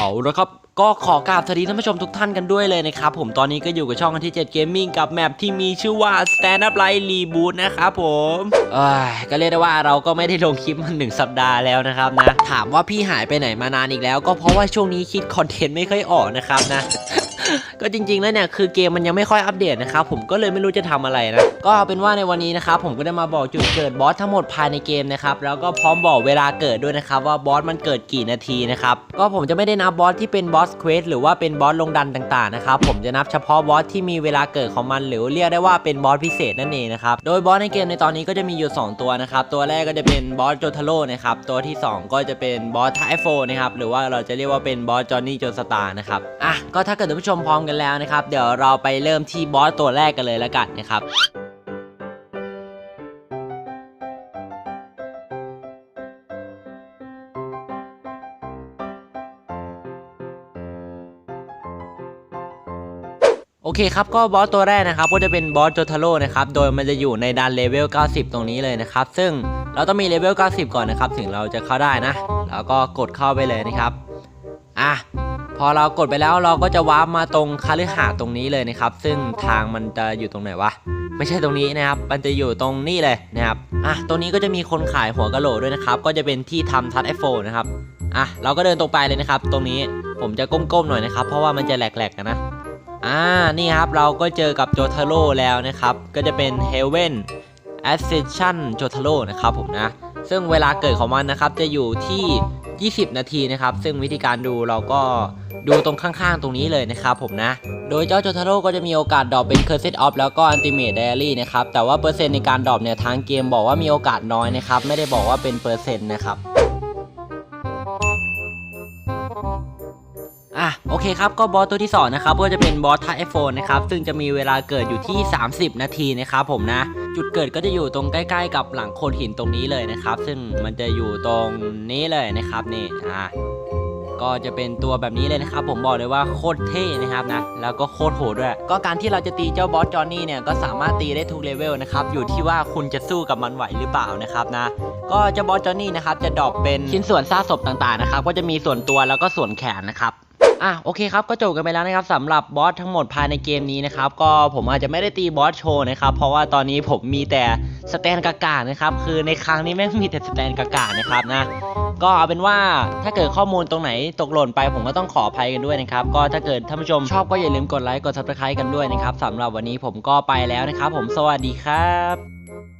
เอาละครับก็ขอกราบสวัสดีท่านผู้ชมทุกท่านกันด้วยเลยนะครับผมตอนนี้ก็อยู่กับช่องที่7 Gaming กับแมปที่มีชื่อว่า Stand Up Light Reboot นะครับผมเอ้ยก็เรียกได้ว่าเราก็ไม่ได้ลงคลิปมาหนึ่งสัปดาห์แล้วนะครับนะ ถามว่าพี่หายไปไหนมานานอีกแล้ว ก็เพราะว่าช่วงนี้คิดคอนเทนต์ไม่ค่อยออกนะครับนะ ก็จริงๆแล้วเนี่ยคือเกมมันยังไม่ค่อยอัปเดตนะครับผมก็เลยไม่รู้จะทำอะไรนะก็เอาเป็นว่าในวันนี้นะครับผมก็ได้มาบอกจุดเกิดบอสทั้งหมดภายในเกมนะครับแล้วก็พร้อมบอกเวลาเกิดด้วยนะครับว่าบอสมันเกิดกี่นาทีนะครับก็ผมจะไม่ได้นับบอสที่เป็นบอสเควสหรือว่าเป็นบอสลงดันต่างๆนะครับผมจะนับเฉพาะบอสที่มีเวลาเกิดของมัน หรือเรียกได้ว่าเป็นบอสพิเศษนั่นเองนะครับโดยบอสในเกมในตอนนี้ก็จะมีอยู่ 2 ตัวนะครับตัวแรกก็จะเป็นบอสโจทาโร่นะครับตัวที่ 2 ก็จะเป็นบอสไทโฟนะครับหรือว่าเราจะเรียกว่าเป็นบอสจอห์นนี่โจสตาร์นะครับอะก็ถ้าเกิดท่านผู้ชมพร้อมกันแล้วนะครับ เดี๋ยวเราไปเริ่มที่บอสตัวแรกกันเลยละกันนะครับโอเคครับก็บอสตัวแรกนะครับก็จะเป็นบอสโจทาโร่นะครับโดยมันจะอยู่ในดันเลเวล 90 ตรงนี้เลยนะครับ ซึ่งเราต้องมีเลเวล 90 ก่อนนะครับ ถึงเราจะเข้าได้นะ แล้วก็กดเข้าไปเลยนะครับ อะ พอเรากดไปแล้วเราก็จะวาร์ปมาตรงคาลือหาตรงนี้เลยนะครับ ซึ่งทางมันจะอยู่ตรงไหนวะไม่ใช่ตรงนี้นะครับ มันจะอยู่ตรงนี้เลยนะครับอะตรงนี้ก็จะมีคนขายหัวกะโหลกด้วยนะครับ ก็จะเป็นที่ทำทัชไอโฟนนะครับอะเราก็เดินตรงไปเลยนะครับ ตรงนี้ผมจะก้มๆหน่อยนะครับ เพราะว่ามันจะแหลกๆกันนะอ่านี่ครับเราก็เจอกับโจทาโร่แล้วนะครับ ก็จะเป็น Heaven Ascension โจทาโร่นะครับผมนะ ซึ่งเวลาเกิดของมันนะครับจะอยู่ที่ 20 นาทีนะครับ ซึ่งวิธีการดูเราก็ดูตรงข้างๆ ตรงนี้เลยนะครับผมนะ โดยเจ้าโจทาโร่ก็จะมีโอกาสดรอปเป็นเคอร์เซตออฟแล้วก็อันติเมตไดอารี่นะครับ แต่ว่าเปอร์เซ็นต์ในการดรอปเนี่ยทางเกมบอกว่ามีโอกาสน้อยนะครับ ไม่ได้บอกว่าเป็นเปอร์เซ็นต์นะครับ อะโอเคครับก็บอสตัวที่2นะครับก็จะเป็นบอสไทไอโฟนนะครับซึ่งจะมีเวลาเกิดอยู่ที่ 30 นาทีนะครับผมนะ จุดเกิดก็จะอยู่ตรงใกล้ ๆ กับหลังโคนหินตรงนี้เลยนะครับ ซึ่งมันจะอยู่ตรงนี้เลยนะครับนี่อะก็จะเป็นตัวแบบนี้เลยนะครับ ผมบอกเลยว่าโคตรเท่นะครับนะ แล้วก็โคตรโหดด้วย ก็การที่เราจะตีเจ้าบอสจอห์นนี่เนี่ยก็สามารถตีได้ทุกเลเวลนะครับ อยู่ที่ว่าคุณจะสู้กับมันไหวหรือเปล่านะครับนะ ก็เจ้าบอสจอห์นนี่นะครับจะดรอปเป็นชิ้นส่วนซากศพต่างๆนะครับ ก็จะมีส่วนตัวแล้วก็ส่วนแขนนะครับ อะโอเคครับก็จบกันไปแล้วนะครับสำหรับบอสทั้งหมดภายในเกมนี้นะครับก็ผมอาจจะไม่ได้ตีบอสโชว์นะครับเพราะว่าตอนนี้ผมมีแต่สแตนกากานะครับคือในครั้งนี้แม่งมีแต่สแตนกากานะครับนะก็เอาเป็นว่าถ้าเกิดข้อมูลตรงไหนตกหล่นไป ผมก็ต้องขออภัยกันด้วยนะครับก็ถ้าเกิดท่านผู้ชมชอบก็อย่าลืมกดไลค์กด subscribe กันด้วยนะครับสำหรับวันนี้ผมก็ไปแล้วนะครับผมสวัสดีครับ